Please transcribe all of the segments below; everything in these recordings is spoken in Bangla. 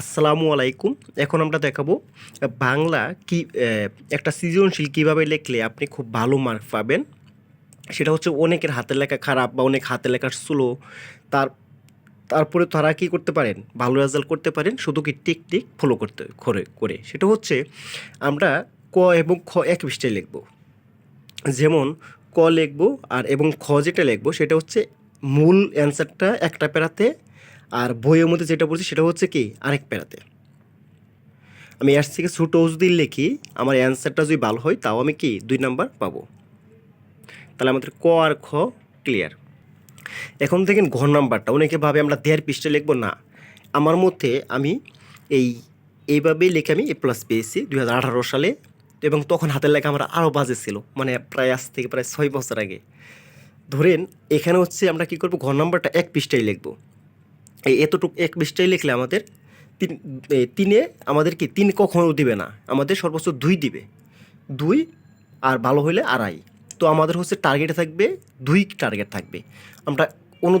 আসসালামু আলাইকুম। এখন আমরা দেখাবো বাংলা কি একটা সৃজনশীল কীভাবে লিখলে আপনি খুব ভালো মার্ক পাবেন। সেটা হচ্ছে অনেকের হাতের লেখা খারাপ বা অনেক হাতের লেখা স্লো তার, তারপরে তারা কি করতে পারেন? ভালো রেজাল্ট করতে পারেন, শুধু কি টেকনিক ফলো করতে, করে করে। সেটা হচ্ছে আমরা ক এবং খ এক পৃষ্ঠায় লিখব। যেমন ক লিখব আর এবং খ যেটা লিখব, সেটা হচ্ছে মূল অ্যান্সারটা একটা প্যারাতে আর বইয়ের মধ্যে যেটা বলছি সেটা হচ্ছে কি, আরেক প্যারাতে। আমি এর থেকে ছোটো যদি লিখি, আমার অ্যান্সারটা যদি ভালো হয়, তাও আমি কি, দুই নাম্বার পাবো। তাহলে আমাদের ক আর খ ক্লিয়ার এখন দেখেন ঘর নাম্বারটা, অনেকে ভাবে আমরা দেড় পৃষ্ঠা লিখব, না। আমার মধ্যে আমি এই, এইভাবেই লিখে আমি এ প্লাস পেয়েছি দুই হাজার আঠারো সালে এবং তখন হাতের লেখা আমার আরও বাজে ছিল মানে প্রায় আজ থেকে প্রায় ছয় বছর আগে। ধরেন এখানে হচ্ছে আমরা কি করব ঘর নাম্বারটা এক পৃষ্ঠায় লিখব। এই এতটুকু এক পৃষ্ঠায় লিখলে আমাদের তিন তিনে আমাদের কি তিন কখনো দিবে না, আমাদের সর্বোচ্চ দুই দিবে। দুই আর ভালো হইলে আড়াই। তো আমাদের হচ্ছে টার্গেটে থাকবে, দুই টার্গেট থাকবে। আমরা অনু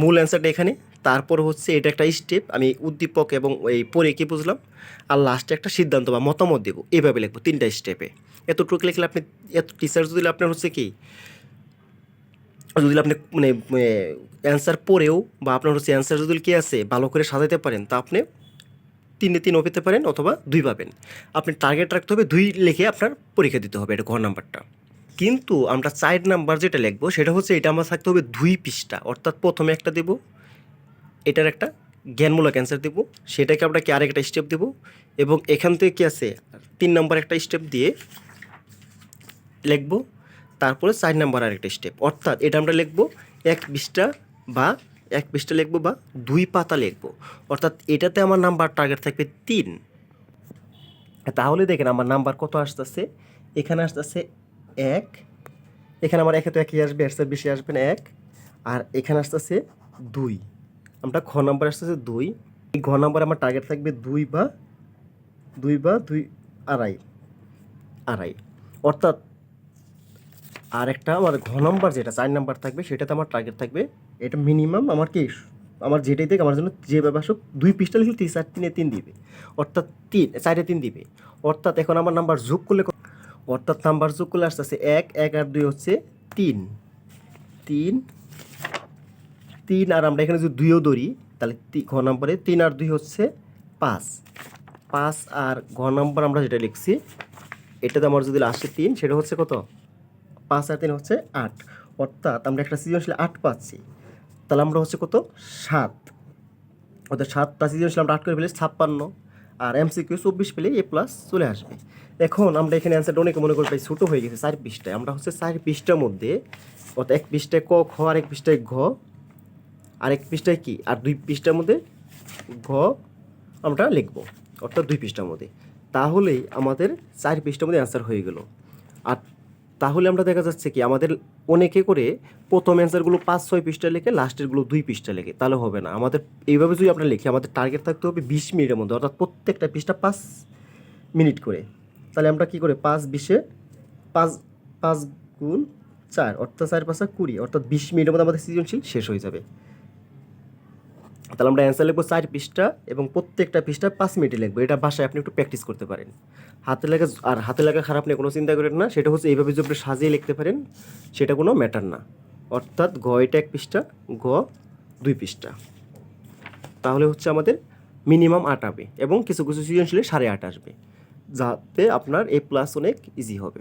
মূল অ্যান্সারটা এখানে, তারপর হচ্ছে এটা একটা স্টেপ আমি উদ্দীপক এবং এই পরে কি বুঝলাম, আর লাস্টে একটা সিদ্ধান্ত বা মতামত দেবো। এভাবে লিখব তিনটা স্টেপে এতটুকু লিখলে আপনি, এত টিচার যদি আপনার হচ্ছে কি যদি আপনি মানে অ্যান্সার পড়েও বা আপনার হচ্ছে অ্যান্সার যদি কি আছে, ভালো করে সাজাতে পারেন, তা আপনি তিনে তিনও পেতে পারেন অথবা দুই পাবেন। আপনি টার্গেট রাখতে হবে, দুই লিখে আপনার পরীক্ষা দিতে হবে, এটা ঘর নাম্বারটা। কিন্তু আমরা চার নাম্বার যেটা লিখব, সেটা হচ্ছে এটা আমার থাকতে হবে দুই পৃষ্ঠা, অর্থাৎ প্রথমে একটা দেবো, এটার একটা জ্ঞানমূলক অ্যান্সার দেবো, সেটাকে আমরা কি আরেকটা স্টেপ দেবো, এবং এখান থেকে কী আছে, তিন নম্বর একটা স্টেপ দিয়ে লিখব তারপরে চার নাম্বার আরেকটা স্টেপ অর্থাৎ এটা আমরা লিখব এক পৃষ্ঠা বা এক পৃষ্ঠা লিখব বা দুই পাতা লিখব। অর্থাৎ এটাতে আমার নাম্বার টার্গেট থাকবে তিন। তাহলে দেখেন আমার নাম্বার কত আসতেছে? এখানে আসতেছে এক। এখানে আমার একে তো একই আসবে, এর বেশি আসবে না এক। আর এখানে আসতেছে দুই। আমরা ঘ নাম্বার আসতেছে দুই। এই ঘ নাম্বার আমার টার্গেট থাকবে দুই বা দুই বা দুই আড়াই। আড়াই। অর্থাৎ আর একটা আমার ঘ নাম্বার যেটা, চার নাম্বার থাকবে, সেটাতে আমার টার্গেট থাকবে। এটা মিনিমাম আমার কি, আমার যেটাই দেখ আমার জন্য যে ব্যবসা দুই পৃষ্ঠা লিখলে তিন, চার, তিনে তিন দিবে। অর্থাৎ তিন, চারে তিন দিবে। অর্থাৎ এখন আমার নাম্বার যোগ করলে অর্থাৎ নাম্বার যোগ করলে আসতে আসতেছে এক এক আর দুই হচ্ছে তিন। তিন তিন আর আমরা এখানে যদি দুইও ধরি, তাহলে ঘ নম্বরে তিন আর দুই হচ্ছে পাঁচ। পাঁচ আর ঘ নম্বর আমরা যেটা লিখছি, এটাতে আমার যদি আসে তিন, সেটা হচ্ছে কত? পাঁচ আর তিন হচ্ছে আট। অর্থাৎ আমরা একটা সৃজনশীল আট পাচ্ছি। তাহলে আমরা হচ্ছে কত? সাত। অর্থাৎ সাতটা সৃজনশীল আমরা আট করে ফেলে ছাপ্পান্ন। আর এমসিকিউ চব্বিশ পেলে এ প্লাস চলে আসবে। এখন আমরা এখানে অ্যান্সারটা অনেকে মনে করি ছোটো হয়ে গেছে চার পৃষ্ঠায়। আমরা হচ্ছে চার পৃষ্ঠার মধ্যে, অর্থাৎ এক পৃষ্ঠায় ক, খ, আর এক পৃষ্ঠায় ঘ। আর এক পৃষ্ঠায় কি? আর দুই পৃষ্ঠার মধ্যে ঘ আমরা লিখব, অর্থাৎ দুই পৃষ্ঠার মধ্যে। তাহলেই আমাদের চার পৃষ্ঠার মধ্যে অ্যান্সার হয়ে গেল। আর তাহলে আমরা দেখা যাচ্ছে কি, আমাদের অনেকে করে প্রথম অ্যান্সারগুলো পাঁচ, ছয় পৃষ্ঠা লেখে লাস্টেরগুলো দুই পৃষ্ঠা লেখে, তাহলে হবে না। আমাদের এইভাবে যদি আমরা লিখি, আমাদের টার্গেট থাকতে হবে বিশ মিনিটের মধ্যে, অর্থাৎ প্রত্যেকটা পৃষ্ঠা পাঁচ মিনিট করে। তাহলে আমরা কি করে, পাঁচ বিশে পাঁচ পাঁচ গুণ চার, অর্থাৎ চার পাঁচা কুড়ি, অর্থাৎ বিশ মিনিটের মধ্যে আমাদের সৃজনশীল শেষ হয়ে যাবে। তাহলে আমরা অ্যান্সার লিখব চার পৃষ্ঠা এবং প্রত্যেকটা পৃষ্ঠা পাঁচ মিনিটে লিখব। এটা বাসায় আপনি একটু প্র্যাকটিস করতে পারেন। হাতে লেখা আর হাতে লেখা খারাপ নিয়ে কোনো চিন্তা করেন না, সেটা হচ্ছে এইভাবে যদি সাজিয়ে লিখতে পারেন, সেটা কোনো ম্যাটার না। অর্থাৎ গ এটা এক পৃষ্ঠা গ দুই পৃষ্ঠা। তাহলে হচ্ছে আমাদের মিনিমাম আট হবে এবং কিছু কিছু সৃজনশীলে সাড়ে আট আসবে। যাতে আপনার এ প্লাস অনেক ইজি হবে।